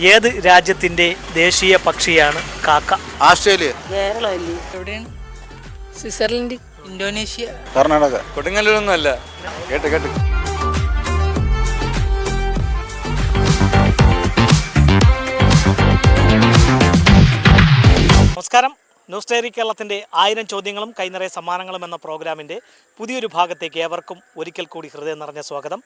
ഏത് രാജ്യത്തിന്റെ ദേശീയ പക്ഷിയാണ് കാക്ക? ആസ്ട്രേലിയ. കേരളമല്ലേ? എവിടെയാണ്? Switzerland Indonesia. കർണാടക. കൊടുങ്ങല്ലൂരൊന്നും അല്ല കേട്ട് കേട്ട്. നമസ്കാരം. ന്യൂസ് ഡയറി കേരളത്തിന്റെ ആയിരം ചോദ്യങ്ങളും കൈനിറയ സമ്മാനങ്ങളും എന്ന പ്രോഗ്രാമിന്റെ പുതിയൊരു ഭാഗത്തേക്ക് ഏവർക്കും ഒരിക്കൽ കൂടി ഹൃദയം നിറഞ്ഞ സ്വാഗതം.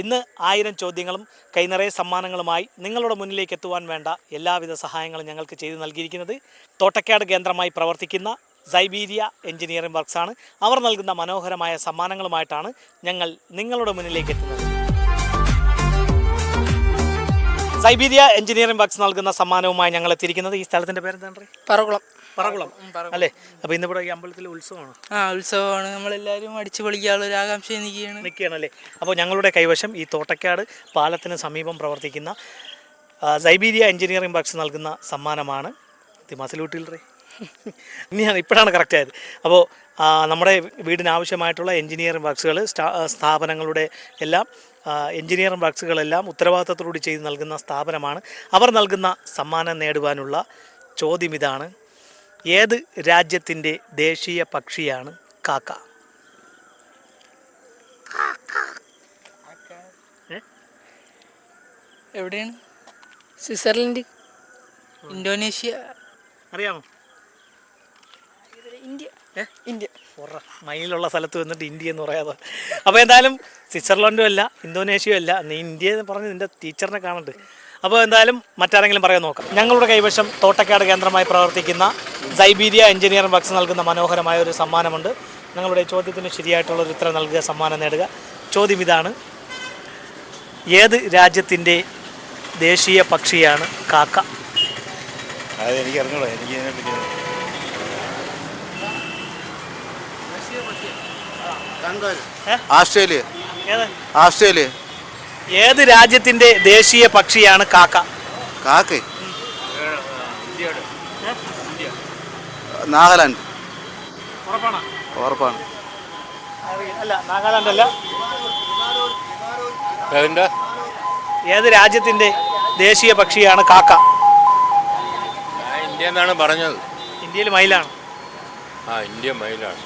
ഇന്ന് ആയിരം ചോദ്യങ്ങളും കൈനിറയ സമ്മാനങ്ങളുമായി നിങ്ങളുടെ മുന്നിലേക്ക് എത്തുവാൻ വേണ്ട എല്ലാവിധ സഹായങ്ങളും ഞങ്ങൾക്ക് ചെയ്തു നൽകിയിരിക്കുന്നത് തോട്ടക്കാട് കേന്ദ്രമായി പ്രവർത്തിക്കുന്ന സൈബീരിയ എഞ്ചിനീയറിംഗ് വർക്ക്സാണ്. അവർ നൽകുന്ന മനോഹരമായ സമ്മാനങ്ങളുമായിട്ടാണ് ഞങ്ങൾ നിങ്ങളുടെ മുന്നിലേക്ക് എത്തുന്നത്. സൈബീരിയ എഞ്ചിനീയറിംഗ് വർക്ക്സ് നൽകുന്ന സമ്മാനവുമായി ഞങ്ങൾ എത്തിയിരിക്കുന്നത്. ഈ സ്ഥലത്തിന്റെ പേരെന്താണ് പറകുളം. പറകുളം. അല്ലേ? അപ്പോൾ ഇന്നിവിടെ ഈ അമ്പലത്തിലെ ഉത്സവമാണ്? ആ ഉത്സവമാണ്. നമ്മളെല്ലാവരും അടിച്ചു പൊളിക്കാനുള്ള ഒരു ആകാംക്ഷ നിൽക്കുകയാണ്. നിൽക്കുകയാണല്ലേ അപ്പോൾ ഞങ്ങളുടെ കൈവശം ഈ തോട്ടക്കാട് പാലത്തിന് സമീപം പ്രവർത്തിക്കുന്ന സൈബീരിയ എഞ്ചിനീയറിംഗ് വർക്ക്സ് നൽകുന്ന സമ്മാനമാണ്. മസിലൂട്ടിൽ റേ ഇനിയാണ് ഇപ്പോഴാണ് കറക്റ്റ് ആയത്. അപ്പോൾ നമ്മുടെ വീടിന് ആവശ്യമായിട്ടുള്ള എഞ്ചിനീയറിംഗ് വർക്ക്സുകൾ സ്ഥാപനങ്ങളുടെ എല്ലാം എഞ്ചിനീയറിംഗ് വർക്ക്സുകളെല്ലാം ഉത്തരവാദിത്തത്തോടുകൂടി ചെയ്ത് നൽകുന്ന സ്ഥാപനമാണ്. അവർ നൽകുന്ന സമ്മാനം നേടുവാനുള്ള ചോദ്യം ഇതാണ്. ഏത് രാജ്യത്തിന്റെ ദേശീയ പക്ഷിയാണ് കാക്ക? എവിടെയാണ്? സ്വിറ്റ്സർലൻഡ്. ഇന്തോനേഷ്യ. അറിയാമോ? ഇന്ത്യ. മയിലുള്ള സ്ഥലത്ത് വന്നിട്ട് ഇന്ത്യ എന്ന് പറയാതെ. അപ്പോൾ എന്തായാലും സ്വിറ്റ്സർലൻഡും അല്ല ഇന്തോനേഷ്യയും അല്ല നീ ഇന്ത്യ എന്ന് പറഞ്ഞ് നിന്റെ ടീച്ചറിനെ കാണണ്ട്. അപ്പോൾ എന്തായാലും മറ്റാരെങ്കിലും പറയാൻ നോക്കാം. ഞങ്ങളുടെ കൈവശം തോട്ടക്കാട് കേന്ദ്രമായി പ്രവർത്തിക്കുന്ന സൈബീരിയ എഞ്ചിനീയറിംഗ് വർക്ക്സ് നൽകുന്ന മനോഹരമായ ഒരു സമ്മാനമുണ്ട്. ഞങ്ങളുടെ ചോദ്യത്തിന് ശരിയായിട്ടുള്ള ഒരു ഉത്തരം നൽകുക സമ്മാനം നേടുക. ചോദ്യം ഇതാണ്. ഏത് രാജ്യത്തിന്റെ ദേശീയ പക്ഷിയാണ് കാക്ക? അത് എനിക്ക് അറിഞ്ഞൂടാ എനിക്ക് ആസ്ട്രേലിയ. Australia Australia. ഏത് രാജ്യത്തിന്റെ ദേശീയ പക്ഷിയാണ് കാക്ക? കാക്ക. നാഗാലാൻഡ്. ഉറപ്പാണോ? അല്ല നാഗാലാൻഡ് അല്ല ഏത് രാജ്യത്തിന്റെ ദേശീയ പക്ഷിയാണ് കാക്ക? ഇന്ത്യ എന്നാണ് പറഞ്ഞത്. ഇന്ത്യയിൽ മയിലാണ്. ആ ഇന്ത്യ മയിലാണ്.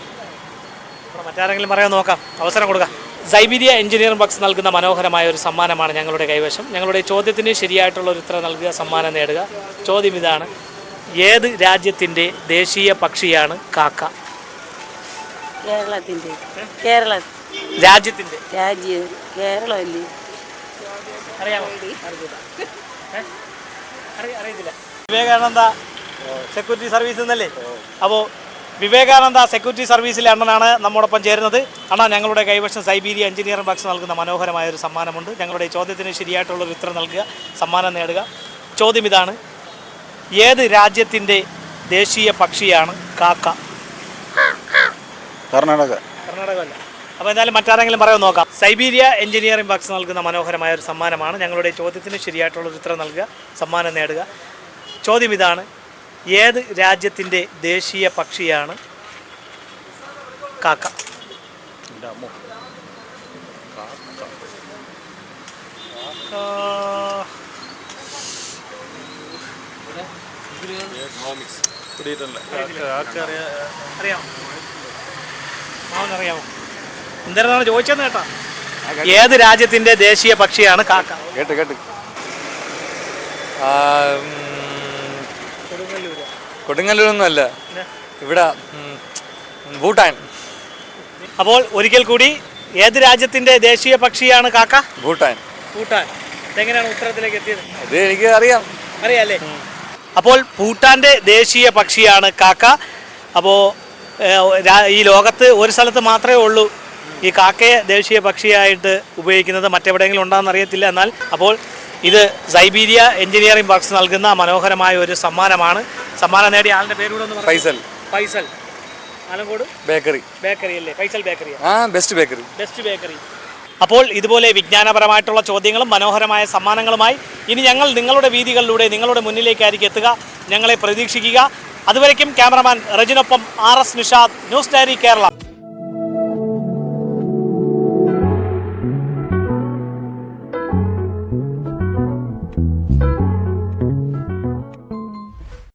മറ്റാരെങ്കിലും പറയാൻ നോക്കാം. അവസരം കൊടുക്കാം. സൈബീരിയ എഞ്ചിനീയറിംഗ് ബക്സ് നൽകുന്ന മനോഹരമായ ഒരു സമ്മാനമാണ് ഞങ്ങളുടെ കൈവശം. ഞങ്ങളുടെ ചോദ്യത്തിന് ശരിയായിട്ടുള്ള ഒരു ഉത്തരം നൽകുക സമ്മാനം നേടുക. ചോദ്യം ഇതാണ്. ഏത് രാജ്യത്തിന്റെ ദേശീയ പക്ഷിയാണ് കാക്ക? കേരളത്തിന്റെ. കേരള രാജ്യത്തിന്റെ. രാജ്യ കേരളമല്ലേ അറിയാമോ? അറിയത്തില്ല. വിവേകാനന്ദ സെക്യൂരിറ്റി സർവീസ് എന്നല്ലേ അപ്പോൾ വിവേകാനന്ദ സെക്യൂരിറ്റി സർവീസിലെ അണ്ണനാണ് നമ്മോടൊപ്പം ചേരുന്നത്. അണ്ണാ ഞങ്ങളുടെ കൈവശം സൈബീരിയ എഞ്ചിനീയറിംഗ് ബക്സ് നൽകുന്ന മനോഹരമായ ഒരു സമ്മാനമുണ്ട്. ഞങ്ങളുടെ ചോദ്യത്തിന് ശരിയായിട്ടുള്ള ഒരു ഉത്തരം നൽകുക സമ്മാനം നേടുക. ചോദ്യം ഇതാണ്. ഏത് രാജ്യത്തിന്റെ ദേശീയ പക്ഷിയാണ് കാക്ക? കർണാടക. കർണാടക അല്ല അപ്പോൾ എന്തായാലും മറ്റാരെങ്കിലും പറയാൻ നോക്കാം. സൈബീരിയ എഞ്ചിനീയറിംഗ് ബക്സ് നൽകുന്ന മനോഹരമായ ഒരു സമ്മാനമാണ്. ഞങ്ങളുടെ ചോദ്യത്തിന് ശരിയായിട്ടുള്ള ഒരു ഉത്തരം നൽകുക സമ്മാനം നേടുക. ചോദ്യം ഇതാണ്. ഏത് രാജ്യത്തിന്റെ ദേശീയ പക്ഷിയാണ് കാക്ക. അറിയാമോ എന്തായിരുന്നാണ് ചോദിച്ചത് കേട്ടാ. ഏത് രാജ്യത്തിന്റെ ദേശീയ പക്ഷിയാണ് കാക്ക? കേട്ട് കേട്ട്. ആ, ഉം, കൊടുങ്ങല്ലൂരൊന്നും അല്ല ഇവിടെ ഭൂട്ടാൻ. അപ്പോൾ ഒരിക്കൽ കൂടി ഏത് രാജ്യത്തിന്റെ ദേശീയ പക്ഷിയാണ് കാക്ക? ഭൂട്ടാൻ. ഭൂട്ടാൻ. എങ്ങനെയാണ് ഉത്തരത്തിലേക്ക് എത്തിയത്? അത് എനിക്ക് അറിയാം. അറിയാല്ലേ? അപ്പോൾ ഭൂട്ടാന്റെ ദേശീയ പക്ഷിയാണ് കാക്ക. അപ്പോൾ ഈ ലോകത്ത് ഒരു സ്ഥലത്ത് മാത്രമേ ഉള്ളൂ ഈ കാക്കയെ ദേശീയ പക്ഷിയായിട്ട് ഉപയോഗിക്കുന്നത്. മറ്റെവിടെയെങ്കിലും ഉണ്ടാകുന്ന അറിയത്തില്ല എന്നാൽ. അപ്പോൾ ഇത് സൈബീരിയ എഞ്ചിനീയറിംഗ് വർക്ക്സ് നൽകുന്ന മനോഹരമായ ഒരു സമ്മാനമാണ്. സമ്മാനം നേടിയ ആളുടെ പേരൂടെ ഒന്ന്. ഫൈസൽ. ഫൈസൽ. ആലങ്കോട്? ബേക്കറി. ബേക്കറി അല്ലേ? ഫൈസൽ ബേക്കറി. ആ ബെസ്റ്റ് ബേക്കറി ബെസ്റ്റ് ബേക്കറി അപ്പോൾ ഇതുപോലെ വിജ്ഞാനപരമായിട്ടുള്ള ചോദ്യങ്ങളും മനോഹരമായ സമ്മാനങ്ങളുമായി ഇനി ഞങ്ങൾ നിങ്ങളുടെ വീതികളിലൂടെ നിങ്ങളുടെ മുന്നിലേക്കായിരിക്കും എത്തുക. ഞങ്ങളെ പ്രതീക്ഷിക്കുക. അതുവരയ്ക്കും cameraman റജിനൊപ്പം R S Nishad news diary Kerala.